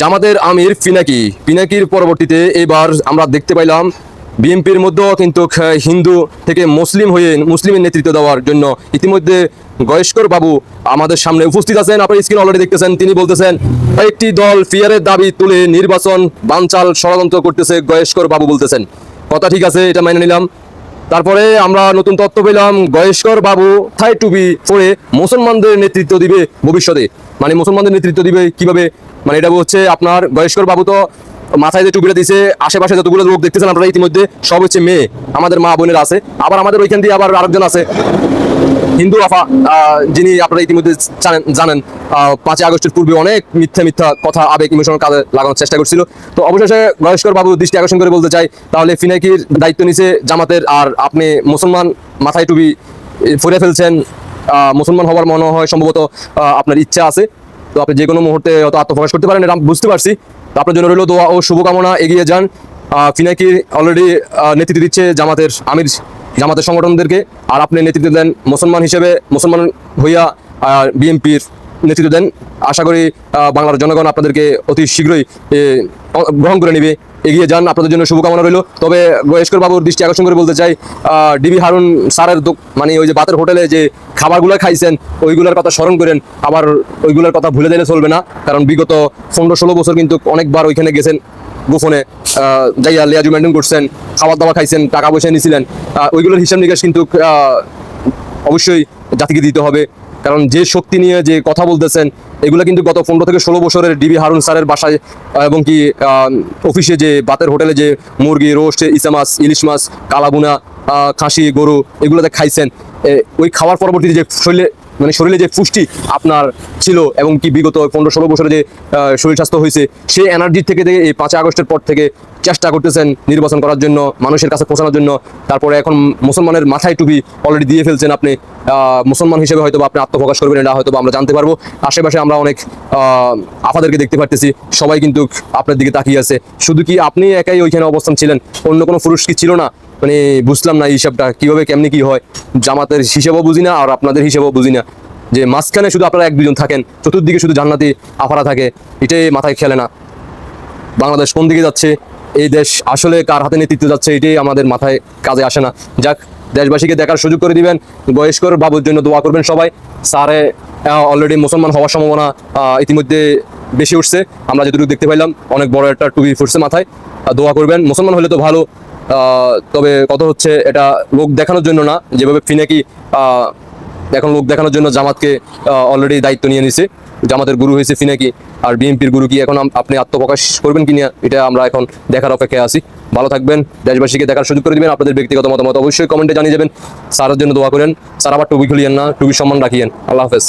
জামাতের আমির পিনাকি। পিনাকির পরবর্তীতে এবার আমরা দেখতে পাইলাম, বিএনপির মধ্যেও কিন্তু হিন্দু থেকে মুসলিম হয়ে মুসলিমের নেতৃত্ব দেওয়ার জন্য ইতিমধ্যে গয়েশকর বাবু আমাদের সামনে উপস্থিত আছেন। আপনার স্ক্রিন অলরেডি দেখতেছেন, তিনি বলতেছেন, একটি দল ফিয়ারের দাবি তুলে নির্বাচন বানচাল ষড়যন্ত্র করতেছে গয়েশকর বাবু বলতেছেন। কথা ঠিক আছে, এটা মেনে নিলাম। তারপরে আমরা নতুন তথ্য পেলাম, গয়েশকর বাবু থাই টুপি পরে মুসলমানদের নেতৃত্ব দিবে ভবিষ্যতে। মানে মুসলমানদের নেতৃত্ব দিবে কীভাবে? মানে এটা হচ্ছে আপনার বয়স্কর বাবু তো মাথায় যে টুপিটা দিছে, আশেপাশে যতগুলো লোক দেখতেছেন আপনারা ইতিমধ্যে, সব হচ্ছে মেয়ে। আমাদের মা বোনেরা আছে। আবার আমাদের ওইখান দিয়ে আবার আরেকজন আছে। হিন্দু আফা যিনি আপনারা ইতিমধ্যে জানেন পাঁচই আগস্টের পূর্বে অনেক মিথ্যা মিথ্যা কথা, আবেগ ইমোশনাল কাজে লাগানোর চেষ্টা করছিল। তো অবশেষে গয়েশকর বাবু দৃষ্টি আকর্ষণ করে বলতে চাই, তাহলে ফিনাকির দায়িত্ব নিছে জামাতের, আর আপনি মুসলমান মাথায় টুপি ফুরে ফেলছেন। মুসলমান হওয়ার মনে হয় সম্ভবত আপনার ইচ্ছা আছে। তো আপনি যে কোনো মুহূর্তে হয়তো আত্মপ্রকাশ করতে পারেন, এটা বুঝতে পারছি। তো আপনার জন্য রইল দোয়া ও শুভকামনা, এগিয়ে যান। ফিনাইকি অলরেডি নেতৃত্ব দিচ্ছে জামাতের, আমির জামাতের সংগঠনদেরকে। আর আপনি নেতৃত্ব দেন মুসলমান হিসেবে, মুসলমান হইয়া বিএনপির নেতৃত্ব দেন। আশা করি বাংলার জনগণ আপনাদেরকে অতি শীঘ্রই গ্রহণ করে নেবে। এগিয়ে যান। আপনাদের জন্য শুভকামনা রইল। তবে গয়েশকর বাবুর দৃষ্টি আকর্ষণ করে বলতে চাই ডিবি হারুন স্যারের মানে ওই যে বাতের হোটেলে যে খাবারগুলো খাইছেন, ওইগুলোর কথা স্মরণ করেন। আবার ওইগুলোর কথা ভুলে দিলে চলবে না, কারণ বিগত পনেরো ষোলো বছর কিন্তু অনেকবার ওইখানে গেছেন, গোপনে যাইয়া লেয়াজু মেনটেন করছেন খাবার দাবার খাইছেন, টাকা পয়সা নিয়েছিলেন ওইগুলোর হিসাব নিকাশ কিন্তু অবশ্যই জাতিকে দিতে হবে। কারণ যে শক্তি নিয়ে যে কথা বলতেছেন, এগুলো কিন্তু গত পনেরো থেকে ষোলো বছরের ডিবি হারুন স্যারের বাসায় এবং কি অফিসে যে বাতের হোটেলে যে মুরগি, রোস্ট, ইসা মাছ, ইলিশ মাছ, কালাবুনা খাসি, গরু এগুলোতে খাইছেন। ওই খাওয়ার পরবর্তীতে যে শরীরে মানে শরীরে যে পুষ্টি আপনার ছিল এবং কি বিগত পনেরো ষোলো বছরে যে শরীর স্বাস্থ্য হয়েছে সেই এনার্জি থেকে এই পাঁচই আগস্টের পর থেকে চেষ্টা করতেছেন নির্বাচন করার জন্য মানুষের কাছে পৌঁছানোর জন্য। তারপরে এখন মুসলমানের মাথায় টুপি অলরেডি দিয়ে ফেলছেন আপনি। মুসলমান হিসেবে হয়তো আপনি আত্মপ্রকাশ করবেন এটা হয়তো আমরা জানতে পারব। আশেপাশে আমরা অনেক আহ, আফাদেরকে দেখতে পারতেছি সবাই কিন্তু আপনার দিকে তাকিয়ে আছে। শুধু কি আপনি একাই ওইখানে অবস্থান ছিলেন? অন্য কোনো পুরুষ কি ছিল না? মানে বুঝলাম না হিসাবটা, কীভাবে, কেমনি কি হয়? জামাতের হিসেবেও বুঝি না আর আপনাদের হিসেবেও বুঝি না। যে মাঝখানে শুধু আপনারা এক দুজন থাকেন, চতুর্দিকে শুধু জান্নাতি আফারা থাকে, এটাই মাথায় খেলে না। বাংলাদেশ কোন দিকে যাচ্ছে, এই দেশ আসলে কার হাতে নেতৃত্ব যাচ্ছে, এটাই আমাদের মাথায় কাজে আসে না। যাক, দেশবাসীকে দেখার সুযোগ করে দিবেন, বয়স্কর বাবুর জন্য দোয়া করবেন সবাই। স্যারে অলরেডি মুসলমান হওয়ার সম্ভাবনা ইতিমধ্যে বেশি উঠছে। আমরা যেটুকু দেখতে পাইলাম, অনেক বড় একটা টুপি ফুটছে মাথায়। দোয়া করবেন, মুসলমান হলে তো ভালো তবে কত হচ্ছে এটা লোক দেখানোর জন্য না। যেভাবে ফিনাকি এখন লোক দেখানোর জন্য জামাতকে অলরেডি দায়িত্ব নিয়ে নিছে। জামাতের গুরু হয়েছে ফিনাকি আর বিএনপির গুরু কি এখন আপনি আত্মপ্রকাশ করবেন কি না এটা আমরা এখন দেখার অপেক্ষায় আছি। ভালো থাকবেন, দেশবাসীকে দেখার সুযোগ করে দেবেন, আপনাদের ব্যক্তিগত মতামত অবশ্যই কমেন্টে জানিয়ে যাবেন। স্যারের জন্য দোয়া করেন স্যার আবার টুপি খুলিয়েন না টুপির সম্মান রাখিয়েন। আল্লাহ হাফেজ।